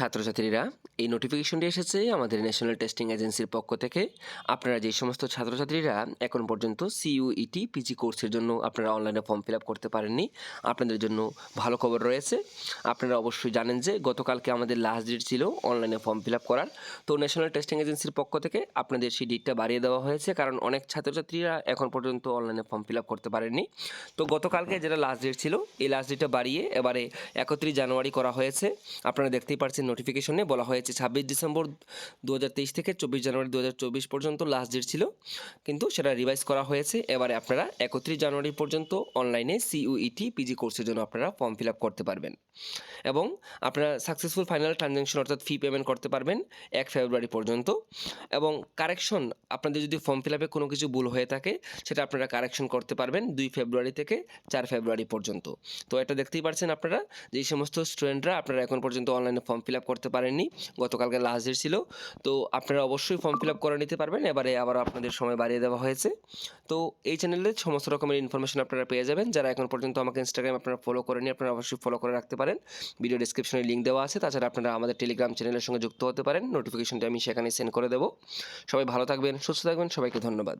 ছাত্রছাত্রীরা, এই নোটিফিকেশনটি এসেছে আমাদের ন্যাশনাল টেস্টিং এজেন্সির পক্ষ থেকে। আপনারা যে সমস্ত ছাত্রছাত্রীরা এখন পর্যন্ত সিইউইটি পিজি কোর্সের জন্য আপনারা অনলাইনে ফর্ম ফিল আপ করতে পারেননি, আপনাদের জন্য ভালো খবর রয়েছে। আপনারা অবশ্যই জানেন যে গতকালকে আমাদের লাস্ট ডেট ছিল অনলাইনে ফর্ম ফিল আপ করার। তো ন্যাশনাল টেস্টিং এজেন্সির পক্ষ থেকে আপনাদের সেই ডেটটা বাড়িয়ে দেওয়া হয়েছে, কারণ অনেক ছাত্রছাত্রীরা এখন পর্যন্ত অনলাইনে ফর্ম ফিল আপ করতে পারেননি। তো গতকালকে যেটা লাস্ট ডেট ছিল, এই লাস্ট ডেটটা বাড়িয়ে এবারে একত্রিশ জানুয়ারি করা হয়েছে। আপনারা দেখতেই পাচ্ছেন নোটিফিকেশনে বলা হয়েছে, ছাব্বিশ ডিসেম্বর দু হাজার তেইশ থেকে চব্বিশ জানুয়ারি দু হাজার চব্বিশ পর্যন্ত লাস্ট ডেট ছিল, কিন্তু সেটা রিভাইজ করা হয়েছে। এবারে আপনারা একত্রিশ জানুয়ারি পর্যন্ত অনলাইনে সিইউইটি পিজি কোর্সের জন্য আপনারা ফর্ম ফিল আপ করতে পারবেন। এবং আপনারা সাকসেসফুল ফাইনাল ট্রানজ্যাকশন অর্থাৎ ফি পেমেন্ট করতে পারবেন এক ফেব্রুয়ারি পর্যন্ত। এবং কারেকশন আপনাদের যদি ফর্ম ফিল আপে কোনো কিছু ভুল হয়ে থাকে, সেটা আপনারা কারেকশন করতে পারবেন দুই ফেব্রুয়ারি থেকে চার ফেব্রুয়ারি পর্যন্ত। তো এটা দেখতেই পারছেন আপনারা যে সমস্ত স্টুডেন্টরা আপনারা এখন পর্যন্ত অনলাইনে ফর্ম ফিল আপ করতে পারেননি। গতকালকে লাস্ট ডেট ছিল। তো আপনারা অবশ্যই ফর্ম ফিল আপ করে নিতে পারবেন। এবারে আবার আপনাদের সময় বাড়িয়ে দেওয়া হয়েছে। তো এই চ্যানেলে সমস্ত রকমের ইনফরমেশন আপনারা পেয়ে যাবেন। যারা এখন পর্যন্ত আমাকে ইনস্টাগ্রাম আপনারা ফলো করেনি আপনারা অবশ্যই ফলো করে রাখতে পারেন। ভিডিও ডিসক্রিপশনে লিঙ্ক দেওয়া আছে। তাছাড়া আপনারা আমাদের টেলিগ্রাম চ্যানেলের সঙ্গে যুক্ত হতে পারেন। নোটিফিকেশনটা আমি সেখানে সেন্ড করে দেবো। সবাই ভালো থাকবেন, সুস্থ থাকবেন। সবাইকে ধন্যবাদ।